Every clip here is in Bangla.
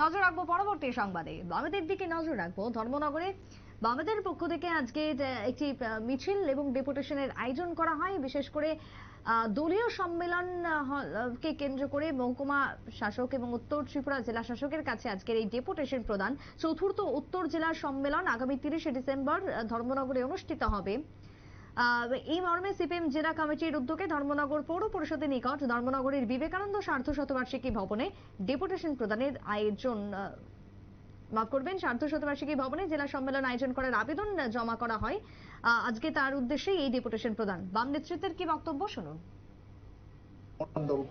নজর রাখব পরবর্তী সংবাদে। বামেদের দিকে নজর রাখব। ধর্মনগরে বামেদের পক্ষ থেকে আজকে একটি মিছিল এবং ডেপুটেশনের আয়োজন করা হয়। বিশেষ করে দলীয় সম্মেলন কে কেন্দ্র করে মহকুমা শাসক এবং উত্তর ত্রিপুরা জেলা শাসকের কাছে আজকের এই ডেপুটেশন প্রদান। চতুর্থ উত্তর জেলা সম্মেলন আগামী তিরিশে ডিসেম্বর ধর্মনগরে অনুষ্ঠিত হবে। এই মর্মে সিপিএম জেলা কমিটির উদ্যোগে ধর্মনগর পৌর পরিষদের নিকট ধর্মনগরের বিবেকানন্দ সার্ধ শতবার্ষিকী ভবনে ডেপুটেশন প্রদানের আয়োজন মাফ করবেন, সার্ধ শতবার্ষিকী ভবনে জেলা সম্মেলন আয়োজন করার আবেদন জমা করা হয়। আজকে তার উদ্দেশ্যে এই ডেপুটেশন প্রদান। বাম নেতৃত্বের কি বক্তব্য? শুনুন।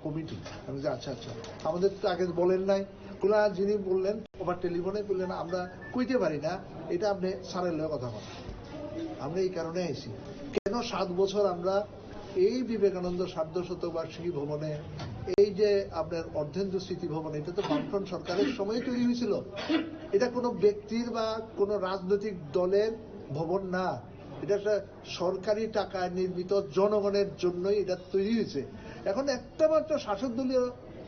কমিটি। আমি আচ্ছা আচ্ছা। আমাদের তো আগে বলেন নাই। কোলা যিনি বললেন, ওভার টেলিফোনে বললেন, আমরা কইতে পারি না। এটা আপনি স্যারের লগে কথা বলেন। আমরা এই কারণে আইছি। কেন সাত বছর আমরা এই বিবেকানন্দ সার্ধ শতবার্ষিকী ভবনে, এই যে আপনার অর্ধেন্দু স্মৃতি ভবন, এটা তো বামফ্রন্ট সরকারের সময় তৈরি হয়েছিল। এটা কোনো ব্যক্তির বা কোনো রাজনৈতিক দলের ভবন না। এটা একটা সরকারি টাকায় নির্মিত জনগণের জন্যই এটা তৈরি হয়েছে। এখন একটা মাত্র শাসক দলীয়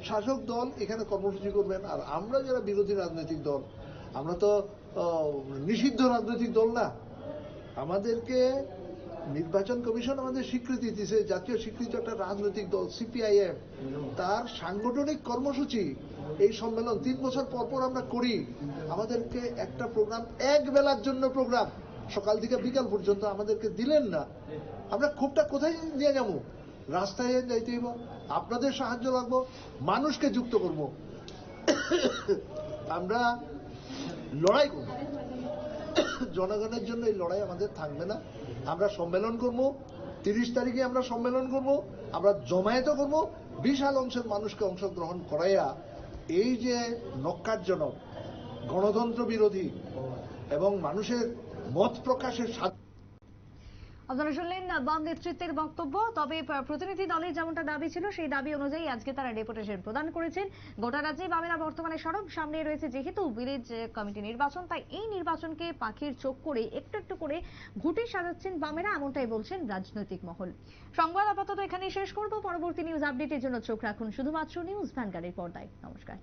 শাসক দল এখানে কর্মসূচি করবেন, আর আমরা যারা বিরোধী রাজনৈতিক দল, আমরা তো নিষিদ্ধ রাজনৈতিক দল না। আমাদেরকে নির্বাচন কমিশন আমাদের স্বীকৃতি দিয়েছে, জাতীয় স্বীকৃত একটা রাজনৈতিক দল সিপিআইএম তার সাংগঠনিক কর্মসূচি, এই সম্মেলন তিন বছর পর পর আমরা করি। আমাদেরকে একটা প্রোগ্রাম, এক বেলার জন্য প্রোগ্রাম, সকাল থেকে বিকাল পর্যন্ত আমাদেরকে দিলেন না। আমরা ক্ষোভটা কোথায় নিয়ে যাব? রাস্তায় যাইতে হইব, আপনাদের সাহায্য লাগবো, মানুষকে যুক্ত করব। আমরা লড়াই করব। জনগণের জন্য এই লড়াই আমাদের থাকবে না। আমরা সম্মেলন করব, তিরিশ তারিখে আমরা সম্মেলন করব, আমরা জমায়েত করব। বিশাল অংশের মানুষকে অংশগ্রহণ করাইয়া এই যে নক্কারজনক গণতন্ত্র বিরোধী এবং মানুষের মত প্রকাশের স্বাধীনতা আপনারা শুনলেন বাম নেতৃত্বের বক্তব্য, তবে প্রতিনিধি দলের যেমনটা দাবি ছিল, সেই দাবি অনুযায়ী আজকে তারা ডেপুটেশন প্রদান করেছেন। গোটা রাজ্যে বামেরা বর্তমানে সরব। সামনে রয়েছে যেহেতু ভিলেজ কমিটি নির্বাচন, তাই এই নির্বাচনকে পাখির চোখ করে একটু একটু করে ঘুটে সাজাচ্ছেন বামেরা, এমনটাই বলছেন রাজনৈতিক মহল। সংবাদ আপাতত এখানে শেষ করব। পরবর্তী নিউজ আপডেটের জন্য চোখ রাখুন শুধুমাত্র নিউজ ভ্যানগাড়ির পর্দায়। নমস্কার।